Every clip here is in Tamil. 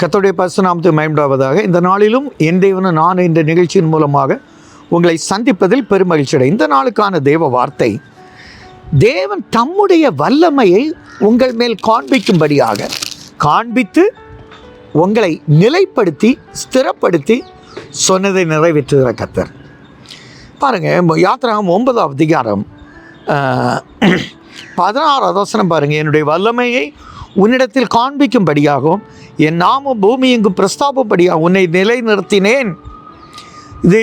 கத்தோடைய பசுநாமத்துக்கு மயம்டாவதாக இந்த நாளிலும் என் தேவனும் நான் இந்த நிகழ்ச்சியின் மூலமாக உங்களை சந்திப்பதில் பெருமகிழ்ச்சி அடை இந்த நாளுக்கான தேவ வார்த்தை தேவன் தம்முடைய வல்லமையை உங்கள் மேல் காண்பிக்கும்படியாக காண்பித்து உங்களை நிலைப்படுத்தி ஸ்திரப்படுத்தி சொன்னதை நிறைவேற்றுகிற கத்தர் பாருங்கள் யாத்திராகம் ஒன்பதாம் அதிகாரம் பதினாறாவது வசனம் பாருங்கள் என்னுடைய வல்லமையை உன்னிடத்தில் காண்பிக்கும்படியாகவும் என் நாமம் பூமி எங்கும் பிரஸ்தாபப்படியாக உன்னை நிலைநிறுத்தினேன். இது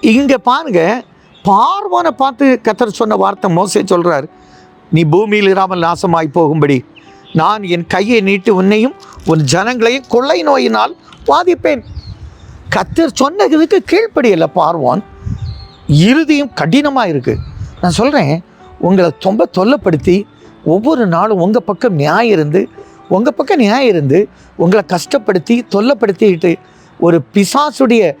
இங்கே பாருங்க பார்வனை பார்த்து கத்தர் சொன்ன வார்த்தை மோசே சொல்கிறார் நீ பூமியில் இராமல் நாசமாய் போகும்படி. நான் என் கையை நீட்டு உன்னையும் உன் ஜனங்களையும் கொள்ளை நோயினால் பாதிப்பேன் கத்தர் சொன்னதுக்கு கீழ்ப்படியலை பார்வோன். இறுதியும் கடினமாக இருக்குது நான் சொல்கிறேன் உங்களை ரொம்ப தொல்லைப்படுத்தி ஒவ்வொரு நாளும் உங்கள் பக்கம் நியாயம் இருந்து உங்கள் பக்கம் நியாயம் இருந்து உங்களை கஷ்டப்படுத்தி தொல்லைப்படுத்திட்டு ஒரு பிசாசுடைய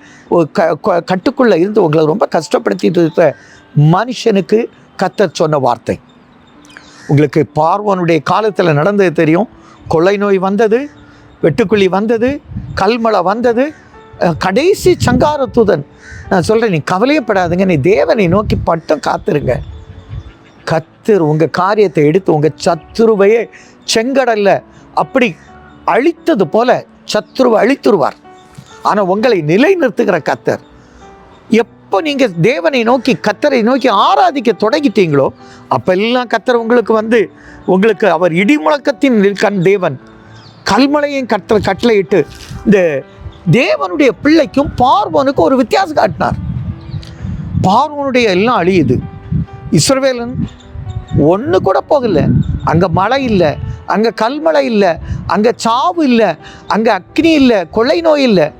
க க- கட்டுக்குள்ளே இருந்து உங்களை ரொம்ப கஷ்டப்படுத்திட்டு இருக்க மனுஷனுக்கு கத்த சொன்ன வார்த்தை. உங்களுக்கு பார்வனுடைய காலத்தில் நடந்தது தெரியும். கொள்ளை நோய் வந்தது வெட்டுக்குழி வந்தது கல்மழை வந்தது. கடைசி சங்கார தூதன் நான் சொல்கிறேன் நீ கவலையப்படாதுங்க நீ தேவனை நோக்கி பட்டம் காத்துருங்க. கத்தர் உங்கள் காரியத்தை எடுத்து உங்கள் சத்துருவையே செங்கடல்ல அப்படி அழித்தது போல சத்ருவை அழித்துருவார். ஆனால் உங்களை நிலைநிறுத்துகிற கத்தர். எப்போ நீங்கள் தேவனை நோக்கி கத்தரை நோக்கி ஆராதிக்க தொடங்கிட்டீங்களோ அப்பெல்லாம் கத்தர் உங்களுக்கு வந்து உங்களுக்கு அவர் இடி முழக்கத்தின் கண் தேவன். கல்மலையும் கத்தரை கட்டளையிட்டு இந்த தேவனுடைய பிள்ளைக்கும் பார்வனுக்கும் ஒரு வித்தியாசம் காட்டினார். பார்வோனுடைய எல்லாம் அழியுது. இஸ்ரவேலன் ஒன்று கூட போகல. அங்கே மழை இல்லை. அங்கே கல்மழை இல்லை. அங்கே சாவு இல்லை. அங்கே அக்னி இல்லை. கொள்ளை நோய் இல்லை.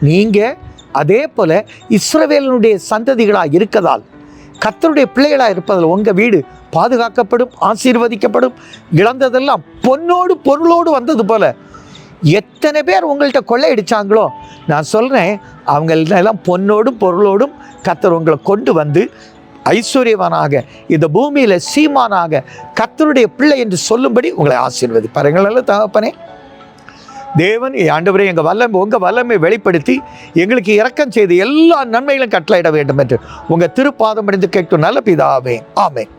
நீங்கள் அதே போல் இஸ்ரவேலனுடைய சந்ததிகளாக இருக்கதால் கத்தருடைய பிள்ளைகளாக இருப்பதால் உங்கள் வீடு பாதுகாக்கப்படும் ஆசீர்வதிக்கப்படும். இழந்ததெல்லாம் பொன்னோடு பொருளோடு வந்தது போல் எத்தனை பேர் உங்கள்கிட்ட கொள்ளையடித்தாங்களோ நான் சொல்கிறேன் அவங்க எல்லாம் பொன்னோடும் பொருளோடும் கத்தர் உங்களை கொண்டு வந்து ஐஸ்வர்யவானாக இந்த பூமியில் சீமானாக கத்தருடைய பிள்ளை என்று சொல்லும்படி உங்களை ஆசீர்வதி பாருங்கள் தகப்பனே தேவன் ஆண்டவரே எங்கள் வல்லமை உங்கள் வல்லமை வெளிப்படுத்தி எங்களுக்கு இரக்கம் செய்து எல்லா நன்மைகளும் கட்டளையிட வேண்டும் என்று உங்கள் திருப்பாதம் அடைந்து கேட்கும் நல்ல பிதாவே ஆமென்.